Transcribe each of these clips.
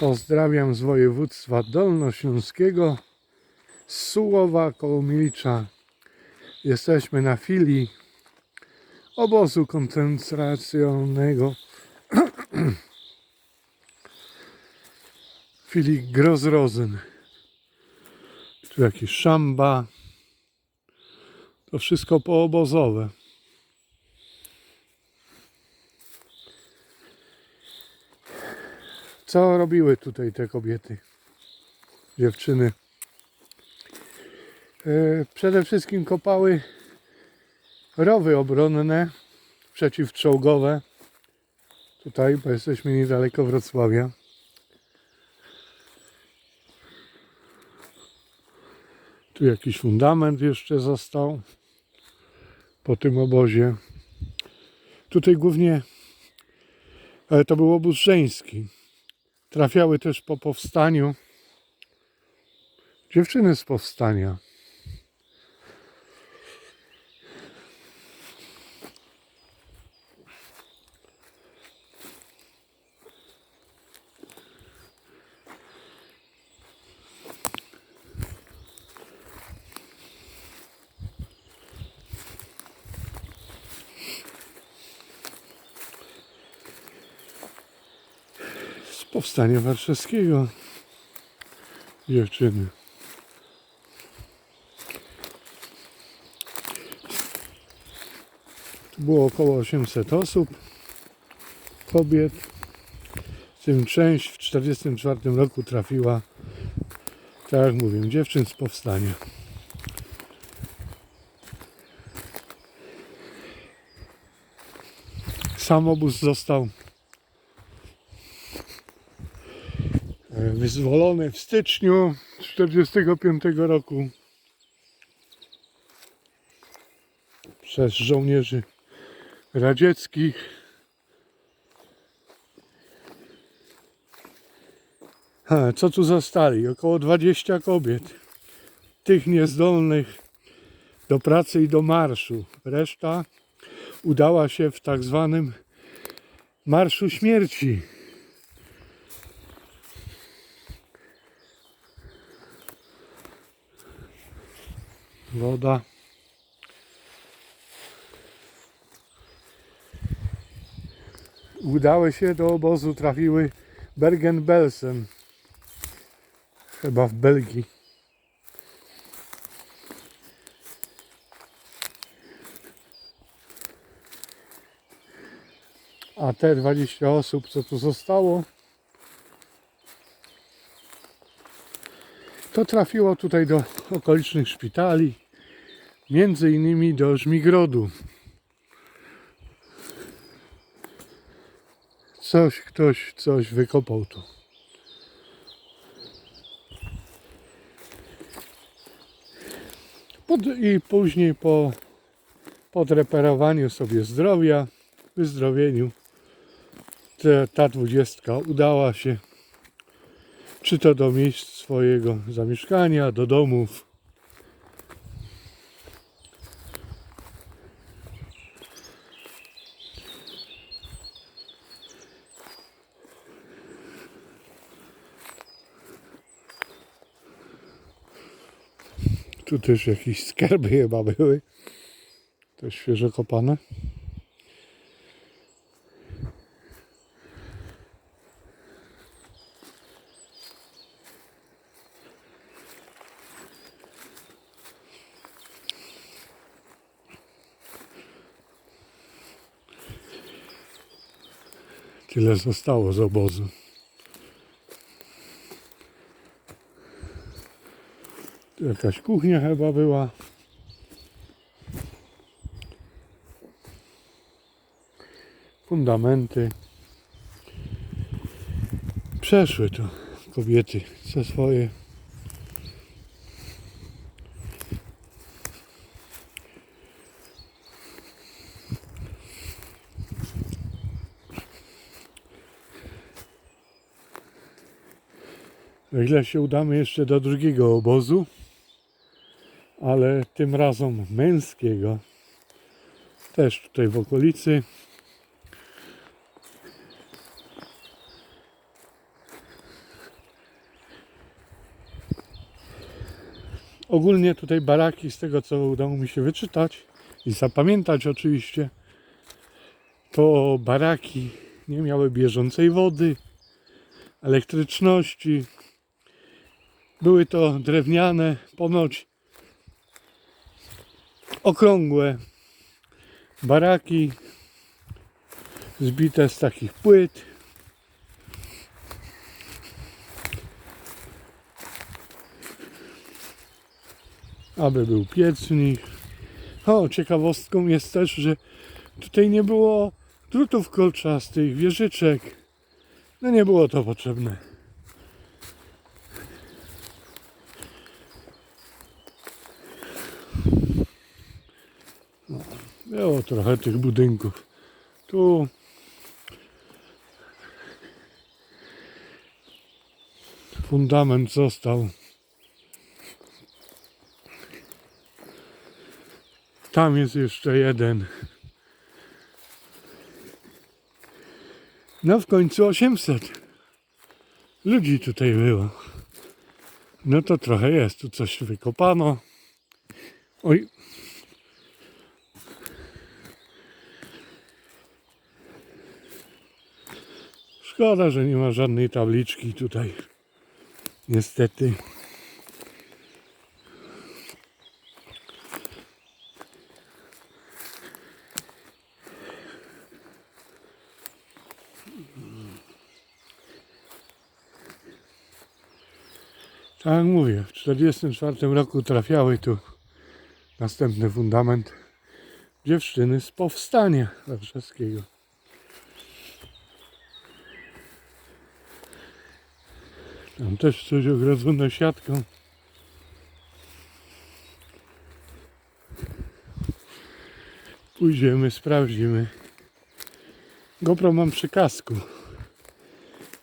Pozdrawiam z województwa dolnośląskiego, z Sułowa koło Milcza. Jesteśmy na filii obozu koncentracyjnego filii Grozrozen. Tu jakieś szamba. To wszystko poobozowe. Co robiły tutaj te kobiety? Dziewczyny. E, Przede wszystkim kopały rowy obronne przeciwczołgowe. Tutaj, bo jesteśmy niedaleko Wrocławia. Tu jakiś fundament jeszcze został po tym obozie. Tutaj głównie to był obóz żeński. Trafiały też po powstaniu dziewczyny z powstania. z powstania warszawskiego. Dziewczyny. Tu było około 800 osób, kobiet. W tym część w 1944 roku trafiła, tak jak mówię, dziewczyn z powstania. Sam obóz został wyzwolony w styczniu 1945 roku przez żołnierzy radzieckich. Ha, co tu zostali? Około 20 kobiet. Tych niezdolnych do pracy i do marszu. Reszta udała się w tak zwanym Marszu Śmierci. Woda. Udały się do obozu, trafiły Bergen-Belsen. Chyba w Belgii. A te 20 osób, co tu zostało, to trafiło tutaj do okolicznych szpitali, między innymi do Żmigrodu. Coś, ktoś coś wykopał tu. Pod, I później po podreperowaniu sobie zdrowia, wyzdrowieniu, ta dwudziestka udała się czy to do miejsc swojego zamieszkania, do domów. Tu też jakieś skarby chyba były. To świeżo kopane. Tyle zostało z obozu. Tu jakaś kuchnia chyba była. Fundamenty. Przeszły to kobiety ze swoje. O ile się udamy jeszcze do drugiego obozu, ale tym razem męskiego, też tutaj w okolicy. Ogólnie tutaj baraki, z tego co udało mi się wyczytać i zapamiętać oczywiście, to baraki nie miały bieżącej wody, elektryczności, były to drewniane, ponoć okrągłe baraki zbite z takich płyt. Aby był piec w nich. O, ciekawostką jest też, że tutaj nie było drutów kolczastych, wieżyczek. No nie było to potrzebne. No, było trochę tych budynków. Tu fundament został. Tam jest jeszcze jeden. No w końcu 800 ludzi tutaj było. No to trochę jest. Tu coś wykopano. Oj. Szkoda, że nie ma żadnej tabliczki tutaj. Niestety. Tak jak mówię, w 1944 roku trafiały tu następny fundament dziewczyny z powstania warszawskiego. Tam też coś ogrodzone siatką. Pójdziemy, sprawdzimy. GoPro mam przy kasku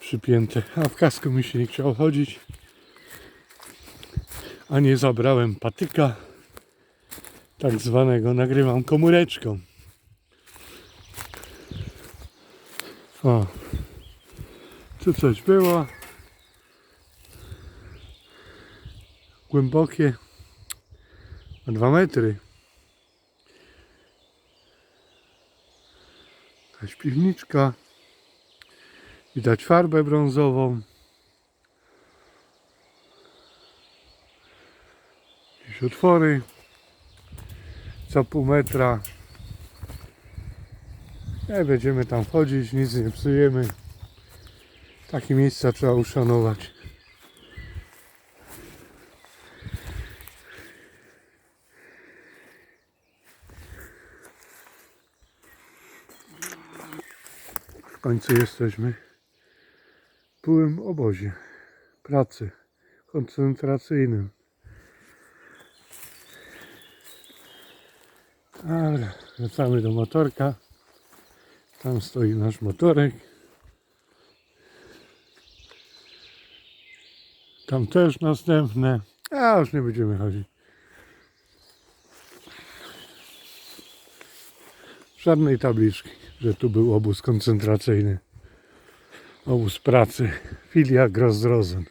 przypięte, a w kasku mi się nie chciało chodzić. A nie zabrałem patyka, tak zwanego, nagrywam komóreczką. O, tu coś było. Głębokie, na dwa metry. Jakaś piwniczka. Widać farbę brązową. Jakieś otwory. Co pół metra. Nie będziemy tam wchodzić, nic nie psujemy. Takie miejsca trzeba uszanować. W końcu jesteśmy w byłym obozie pracy koncentracyjnym. Ale wracamy do motorka. Tam stoi nasz motorek. Tam też następne. A już nie będziemy chodzić. Żadnej tabliczki, że tu był obóz koncentracyjny. Obóz pracy. Filia Grozdrozen.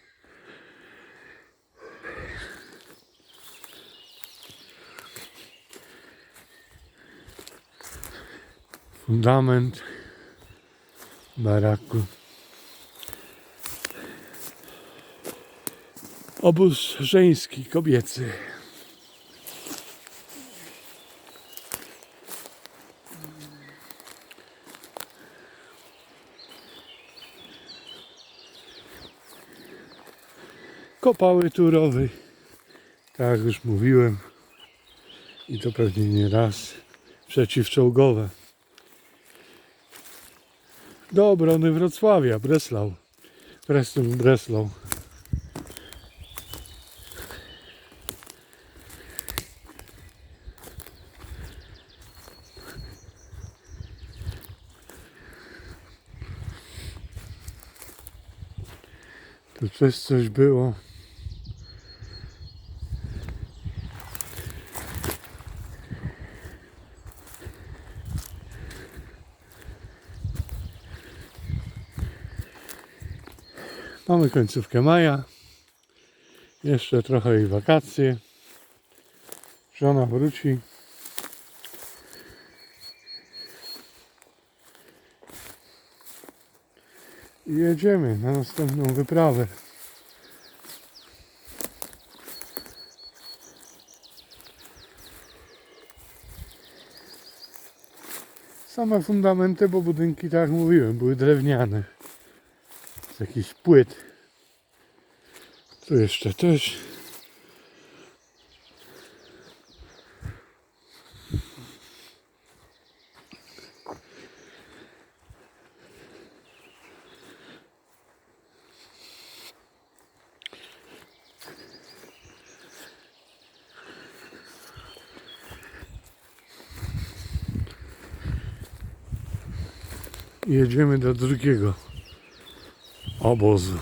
Fundament baraku. Obóz żeński, kobiecy. Kopały turowy, tak jak już mówiłem, i to pewnie nie raz, przeciwczołgowe. Do obrony Wrocławia, Breslau. Preston Breslau. Tu też coś było. Mamy końcówkę maja. Jeszcze trochę i wakacje. Żona wróci. I jedziemy na następną wyprawę. Same fundamenty, bo budynki, tak jak mówiłem, były drewniane. Jakichś płyt. Tu jeszcze też. Jedziemy do drugiego obozu.